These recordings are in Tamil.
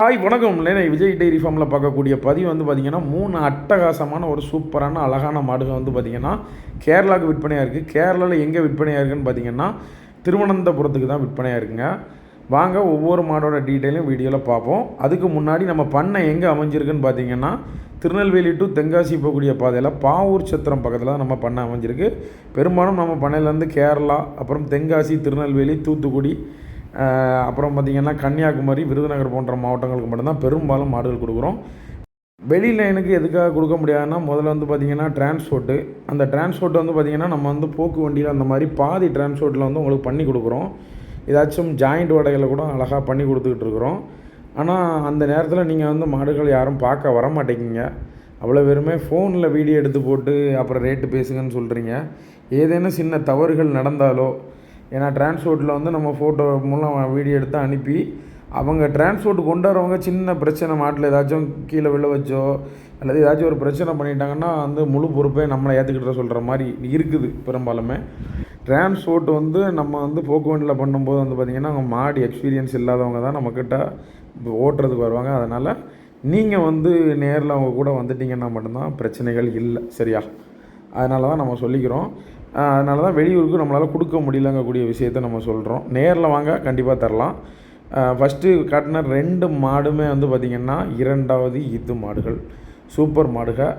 ஹாய் வணக்கம். இல்லை விஜய் டெய்ரி ஃபார்மில் பார்க்கக்கூடிய பதிவு வந்து பார்த்திங்கன்னா மூணு அட்டகாசமான ஒரு சூப்பரான அழகான மாடுகள் வந்து பார்த்திங்கன்னா கேரளாவுக்கு விற்பனையாக இருக்குது கேரளாவில் எங்கே விற்பனையாக இருக்குன்னு பார்த்தீங்கன்னா திருவனந்தபுரத்துக்கு தான் விற்பனையாக இருக்குங்க. வாங்க ஒவ்வொரு மாடோட டீட்டெயிலும் வீடியோவில் பார்ப்போம். அதுக்கு முன்னாடி நம்ம பண்ணை எங்கே அமைஞ்சிருக்குன்னு பார்த்தீங்கன்னா திருநெல்வேலி டு தென்காசி போகக்கூடிய பாதையில் பாவூர் சத்திரம் பக்கத்தில் தான் நம்ம பண்ணை அமைஞ்சிருக்கு. பெரும்பாலும் நம்ம பண்ணையிலேருந்து கேரளா அப்புறம் தென்காசி திருநெல்வேலி தூத்துக்குடி அப்புறம் பார்த்திங்கன்னா கன்னியாகுமரி விருதுநகர் போன்ற மாவட்டங்களுக்கு மட்டும்தான் பெரும்பாலும் மாடுகள் கொடுக்குறோம். வெளி லைனுக்கு எதுக்காக கொடுக்க முடியாதுன்னா முதல்ல வந்து பார்த்திங்கன்னா டிரான்ஸ்போர்ட்டு அந்த டிரான்ஸ்போர்ட் வந்து பார்த்திங்கன்னா நம்ம வந்து போக்கு வண்டியில் அந்த மாதிரி பாதி டிரான்ஸ்போர்ட்டில் வந்து உங்களுக்கு பண்ணி கொடுக்குறோம். ஏதாச்சும் ஜாயிண்ட் வடைகளை கூட அழகாக பண்ணி கொடுத்துக்கிட்டு இருக்கிறோம். ஆனால் அந்த நேரத்தில் நீங்கள் வந்து மாடுகள் யாரும் பார்க்க வர மாட்டேங்கிங்க. அவ்வளோ வெறுமே ஃபோனில் வீடியோ எடுத்து போட்டு அப்புறம் ரேட்டு பேசுங்கன்னு சொல்கிறீங்க ஏதேனும் சின்ன தவறுகள் நடந்தாலோ ஏன்னா டிரான்ஸ்போர்ட்டில் வந்து நம்ம ஃபோட்டோ மூலம் வீடியோ எடுத்து அனுப்பி அவங்க டிரான்ஸ்போர்ட் கொண்டு வரவங்க சின்ன பிரச்சனை மாட்டில் ஏதாச்சும் கீழே விழ வச்சோ அல்லது ஏதாச்சும் ஒரு பிரச்சனை பண்ணிட்டாங்கன்னா வந்து முழு பொறுப்பே நம்மளை ஏற்றுக்கிட்ட சொல்கிற மாதிரி இருக்குது பெரும்பாலுமே. டிரான்ஸ்போர்ட் வந்து நம்ம வந்து போக்குவரத்தில் பண்ணும்போது வந்து பார்த்திங்கன்னா அவங்க மாடி எக்ஸ்பீரியன்ஸ் இல்லாதவங்க தான் நம்மக்கிட்ட ஓட்டுறதுக்கு வருவாங்க. அதனால் நீங்கள் வந்து நேரில் அவங்க கூட வந்துட்டிங்கன்னா மட்டும்தான் பிரச்சனைகள் இல்லை சரியா? அதனால தான் நம்ம சொல்லிக்கிறோம். அதனால தான் வெளியூருக்கு நம்மளால் கொடுக்க முடியலங்கக்கூடிய விஷயத்த நம்ம சொல்கிறோம் நேரில் வாங்க கண்டிப்பாக தரலாம். ஃபஸ்ட்டு காட்டின ரெண்டு மாடுமே வந்து பார்த்திங்கன்னா இரண்டாவது ஈத்து மாடுகள். சூப்பர் மாடுகள்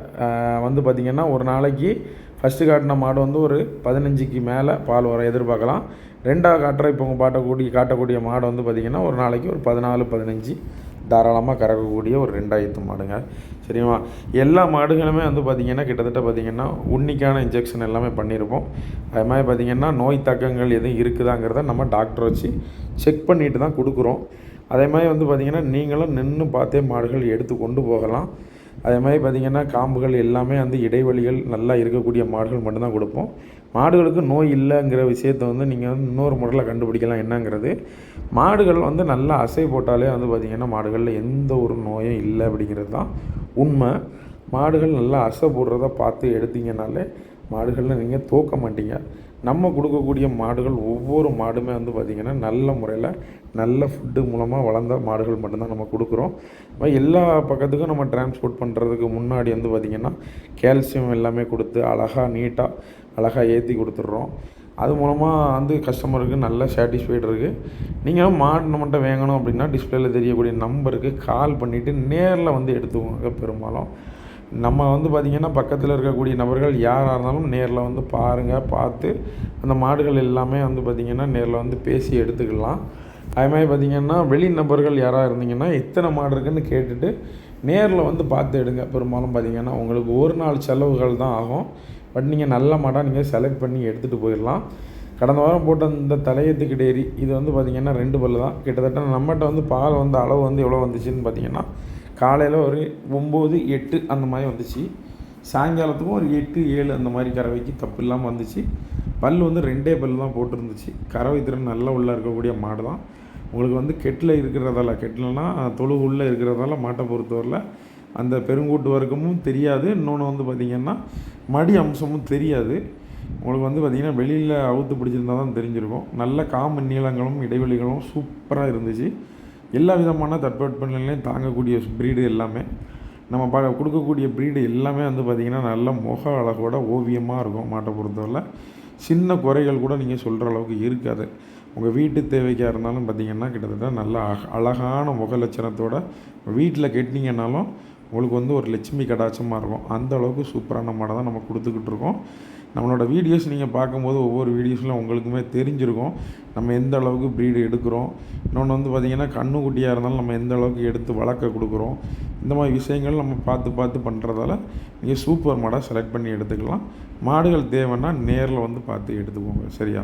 வந்து பார்த்திங்கன்னா ஒரு நாளைக்கு ஃபஸ்ட்டு காட்டின மாடு வந்து ஒரு பதினஞ்சுக்கு மேலே பால் வர எதிர்பார்க்கலாம். ரெண்டாவது காட்டுற இப்போ உங்கள் பாட்டக்கூடிய காட்டக்கூடிய மாடு வந்து பார்த்திங்கன்னா ஒரு நாளைக்கு ஒரு பதினாலு பதினஞ்சு. தாராளமாக கறக்கக்கூடிய ஒரு ரெண்டாயிரத்து மாடுங்க. சரிங்களா எல்லா மாடுகளுமே வந்து பார்த்திங்கன்னா கிட்டத்தட்ட பார்த்திங்கன்னா உன்னிக்கான இன்ஜெக்ஷன் எல்லாமே பண்ணியிருப்போம் அது மாதிரி பார்த்திங்கன்னா நோய் தாக்கங்கள் எதுவும் இருக்குதாங்கிறத நம்ம டாக்டர் வச்சு செக் பண்ணிட்டு தான் கொடுக்குறோம். அதே மாதிரி வந்து பார்த்திங்கன்னா நீங்களும் நின்று பார்த்தே மாடுகள் எடுத்து கொண்டு போகலாம். அதே மாதிரி பார்த்திங்கன்னா காம்புகள் எல்லாமே வந்து இடைவெளிகள் நல்லா இருக்கக்கூடிய மாடுகள் மட்டும்தான் கொடுப்போம். மாடுகளுக்கு நோய் இல்லைங்கிற விஷயத்த வந்து நீங்கள் வந்து இன்னொரு முறையில் கண்டுபிடிக்கலாம் என்னங்கிறது. மாடுகள் வந்து நல்லா அசை போட்டாலே வந்து பார்த்திங்கன்னா மாடுகளில் எந்த ஒரு நோயும் இல்லை அப்படிங்கிறது தான் உண்மை. மாடுகள் நல்லா அசை போடுறத பார்த்து எடுத்திங்கனாலே மாடுகளில் நீங்கள் தோக்க மாட்டீங்க. நம்ம கொடுக்கக்கூடிய மாடுகள் ஒவ்வொரு மாடுமே வந்து பார்த்திங்கன்னா நல்ல முறையில் நல்ல ஃபுட்டு மூலமாக வளர்ந்த மாடுகள் மட்டும்தான் நம்ம கொடுக்குறோம். எல்லா பக்கத்துக்கும் நம்ம டிரான்ஸ்போர்ட் பண்ணுறதுக்கு முன்னாடி வந்து பார்த்திங்கன்னா கால்சியம் எல்லாமே கொடுத்து அழகாக நீட்டாக அழகாக ஏற்றி கொடுத்துட்றோம். அது மூலமாக வந்து கஸ்டமருக்கு நல்ல சாட்டிஸ்ஃபைடு இருக்குது நீங்கள் மாடு நம்மகிட்ட வேங்கணும் அப்படின்னா டிஸ்பிளேயில் தெரியக்கூடிய நம்பருக்கு கால் பண்ணிவிட்டு நேரில் வந்து எடுத்துக்கோங்க பெரும்பாலும். நம்ம வந்து பார்த்திங்கன்னா பக்கத்தில் இருக்கக்கூடிய நபர்கள் யாராக இருந்தாலும் நேரில் வந்து பாருங்கள் பார்த்து அந்த மாடுகள் எல்லாமே வந்து பார்த்திங்கன்னா நேரில் வந்து பேசி எடுத்துக்கலாம். அது மாதிரி பார்த்திங்கன்னா வெளி நபர்கள் யாராக இருந்தீங்கன்னா எத்தனை மாடு இருக்குன்னு கேட்டுட்டு நேரில் வந்து பார்த்து எடுங்க. பெரும்பாலும் பார்த்திங்கன்னா உங்களுக்கு ஒரு நாள் செலவுகள் தான் ஆகும். பட் நீங்கள் நல்ல மாடாக நீங்கள் செலக்ட் பண்ணி எடுத்துகிட்டு போயிடலாம். கடந்த வாரம் போட்ட இந்த தலையத்துக்கு டேரி இது வந்து பார்த்திங்கன்னா ரெண்டு பல்லு தான். கிட்டத்தட்ட நம்மகிட்ட வந்து பால் வந்து அளவு வந்து எவ்வளோ வந்துச்சுன்னு பார்த்தீங்கன்னா காலையில் ஒரு ஒம்பது எட்டு அந்த மாதிரி வந்துச்சு. சாயங்காலத்துக்கும் ஒரு எட்டு ஏழு அந்த மாதிரி கறவைக்கு தப்பு இல்லாமல் வந்துச்சு. பல் வந்து ரெண்டே பல் தான் போட்டிருந்துச்சு. கறவை திறன் நல்லா உள்ளே இருக்கக்கூடிய மாடு தான். உங்களுக்கு வந்து கெட்டில் இருக்கிறதால கெட்டில்னா தொழு உள்ளே இருக்கிறதால மாட்டை பொறுத்தவரையில் அந்த பெருங்கூட்டு வர்க்கமும் தெரியாது. இன்னொன்று வந்து பார்த்திங்கன்னா மடி அம்சமும் தெரியாது. உங்களுக்கு வந்து பார்த்திங்கன்னா வெளியில் அவுத்து பிடிச்சிருந்தா தான் தெரிஞ்சிருக்கும். நல்ல காமன் நீளங்களும் இடைவெளிகளும் சூப்பராக இருந்துச்சு. எல்லா விதமான தட்பவெப்பநிலையும் தாங்கக்கூடிய ப்ரீடு எல்லாமே. நம்ம ப கொடுக்கக்கூடிய ப்ரீடு எல்லாமே வந்து பார்த்திங்கன்னா நல்ல முக அழகோட ஓவியமாக இருக்கும் மாட்டை பொறுத்தவரை சின்ன குறைகள் கூட நீங்கள் சொல்கிற அளவுக்கு இருக்காது. உங்கள் வீட்டு தேவைக்காக இருந்தாலும் பார்த்திங்கன்னா கிட்டத்தட்ட நல்ல அழ- அழகான முக லட்சணத்தோட வீட்டில் கெட்டினீங்கன்னாலும் உங்களுக்கு வந்து ஒரு லட்சுமி கடாட்சமாக இருக்கும். அந்த அளவுக்கு சூப்பரான மாடை தான் நம்ம கொடுத்துக்கிட்டு இருக்கோம். நம்மளோட வீடியோஸ் நீங்கள் பார்க்கும்போது ஒவ்வொரு வீடியோஸில் உங்களுக்குமே தெரிஞ்சிருக்கும். நம்ம எந்த அளவுக்கு ப்ரீடு எடுக்கிறோம். இன்னொன்று வந்து பார்த்திங்கன்னா கண்ணுக்குட்டியாக இருந்தாலும் நம்ம எந்த அளவுக்கு எடுத்து வளர்க்க கொடுக்குறோம். இந்த மாதிரி விஷயங்கள் நம்ம பார்த்து பார்த்து பண்ணுறதால நீங்கள் சூப்பர் மாடாக செலக்ட் பண்ணி எடுத்துக்கலாம். மாடுகள் தேவைன்னா நேரில் வந்து பார்த்து எடுத்துக்கோங்க. சரியா?